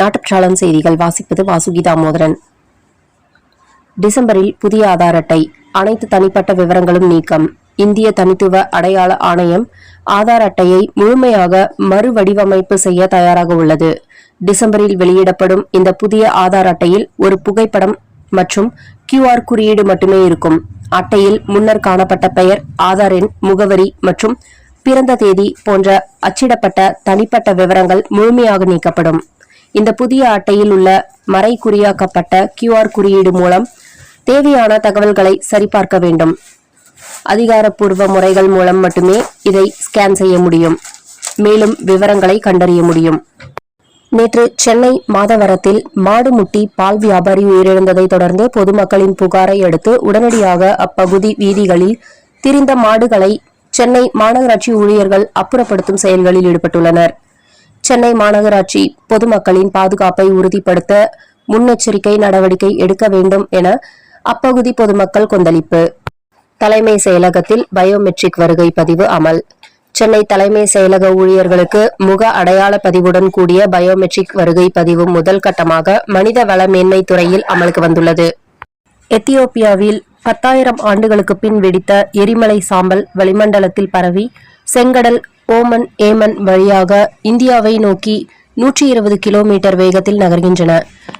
நாட்டுச்சாளன் செய்திகள் வாசிப்பது வாசுகி தாமோதரன் டிசம்பரில் புதிய ஆதார் அட்டை அனைத்து தனிப்பட்ட விவரங்களும் நீக்கம். இந்திய தனித்துவ அடையாள ஆணையம் ஆதார் அட்டையை முழுமையாக மறுவடிவமைப்பு செய்ய தயாராக உள்ளது. டிசம்பரில் வெளியிடப்படும் இந்த புதிய ஆதார் அட்டையில் ஒரு புகைப்படம் மற்றும் கியூஆர் குறியீடு மட்டுமே இருக்கும். அட்டையில் முன்னர் காணப்பட்ட பெயர் ஆதார் எண் முகவரி மற்றும் பிறந்த தேதி போன்ற அச்சிடப்பட்ட தனிப்பட்ட விவரங்கள் முழுமையாக நீக்கப்படும். இந்த புதிய அட்டையில் உள்ள மறை குறியாக்கப்பட்ட கியூஆர் குறியீடு மூலம் தேவையான தகவல்களை சரிபார்க்க வேண்டும். அதிகாரப்பூர்வ முறைகள் மூலம் மட்டுமே இதை ஸ்கேன் செய்ய முடியும். மேலும் விவரங்களை கண்டறிய முடியும். நேற்று சென்னை மாதவரத்தில் மாடு முட்டி பால் வியாபாரி உயிரிழந்ததை தொடர்ந்து பொதுமக்களின் புகாரை அடுத்து உடனடியாக அப்பகுதி வீதிகளில் திரிந்த மாடுகளை சென்னை மாநகராட்சி ஊழியர்கள் அப்புறப்படுத்தும் செயல்களில் ஈடுபட்டுள்ளனர். சென்னை மாநகராட்சி பொதுமக்களின் பாதுகாப்பை உறுதிப்படுத்த முன்னெச்சரிக்கை நடவடிக்கை எடுக்க வேண்டும் என அப்பகுதி பொதுமக்கள் கொந்தளிப்பு. தலைமை செயலகத்தில் பயோமெட்ரிக் வருகை பதிவு அமல். சென்னை தலைமை செயலக ஊழியர்களுக்கு முக அடையாள பதிவுடன் கூடிய பயோமெட்ரிக் வருகை பதிவு முதல் கட்டமாக மனித வள மேன்மை துறையில் அமலுக்கு வந்துள்ளது. எத்தியோப்பியாவில் பத்தாயிரம் ஆண்டுகளுக்கு பின் வெடித்த எரிமலை சாம்பல் வளிமண்டலத்தில் பரவி செங்கடல் ஓமன் ஏமன் வழியாக இந்தியாவை நோக்கி நூற்றி இருபது கிலோமீட்டர் வேகத்தில் நகர்கின்றன.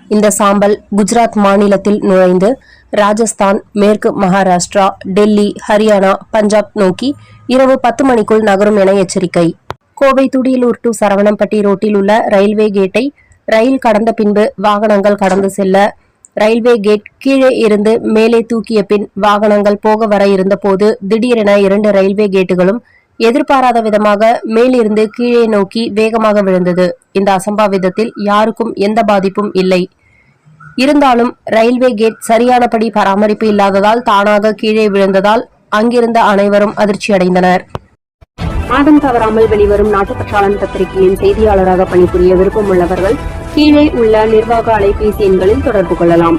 இந்த சாம்பல் குஜராத் மாநிலத்தில் நுழைந்து ராஜஸ்தான் மேற்கு மகாராஷ்டிரா டெல்லி ஹரியானா பஞ்சாப் நோக்கி இரவு பத்து மணிக்குள் நகரும் என எச்சரிக்கை. கோவை துடியலூர் டு சரவணம்பட்டி ரோட்டில் உள்ள ரயில்வே கேட்டை ரயில் கடந்த பின்பு வாகனங்கள் கடந்து செல்ல ரயில்வே கேட் கீழே இருந்து மேலே தூக்கிய பின் வாகனங்கள் போக வர இருந்தபோது திடீரென இரண்டு ரயில்வே கேட்டுகளும் எதிர்பாராத விதமாக மேலிருந்து கீழே நோக்கி வேகமாக விழுந்தது. இந்த அசம்பாவிதத்தில் யாருக்கும் எந்த பாதிப்பும் இல்லை. இருந்தாலும் ரயில்வே கேட் சரியானபடி பராமரிப்பு இல்லாததால் தானாக கீழே விழுந்ததால் அங்கிருந்த அனைவரும் அதிர்ச்சியடைந்தனர் மாதம் தவறாமல் வெளிவரும் நாட்டுப்பற்றாளன் பத்திரிகையின் செய்தியாளராக பணிபுரிய விருப்பம் உள்ளவர்கள் கீழே உள்ள நிர்வாக அலைபேசி எண்களில் தொடர்பு கொள்ளலாம்.